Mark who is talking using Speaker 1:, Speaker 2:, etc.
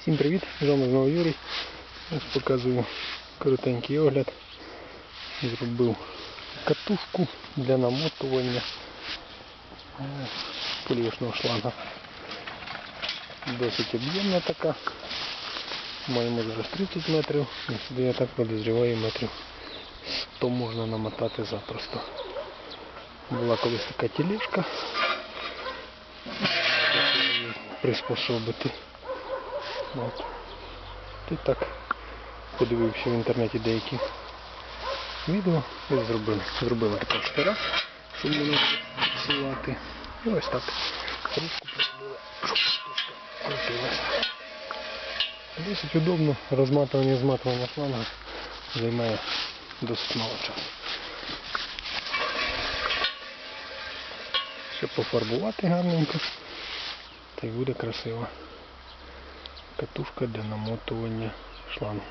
Speaker 1: Всім привіт! З вами знову Юрій. Ось показую коротенький огляд. Зробив катушку для намотування е, полівочного шланга. Досить об'ємна така. Маємо зараз 30 метрів. І сюди я так подозріваю метрів 100 можна намотати запросто. Була колись така тілешка. Приспособити. От. І так подивився в інтернеті деякі відео і зробили. Зробили така штира, щоб воно фіксувати. І ось так. Ручку. Досить удобно, розматування і зматування шланга займає досить мало часу. Ще пофарбувати гарненько, та й буде красиво. Катушка для намотування шлангу.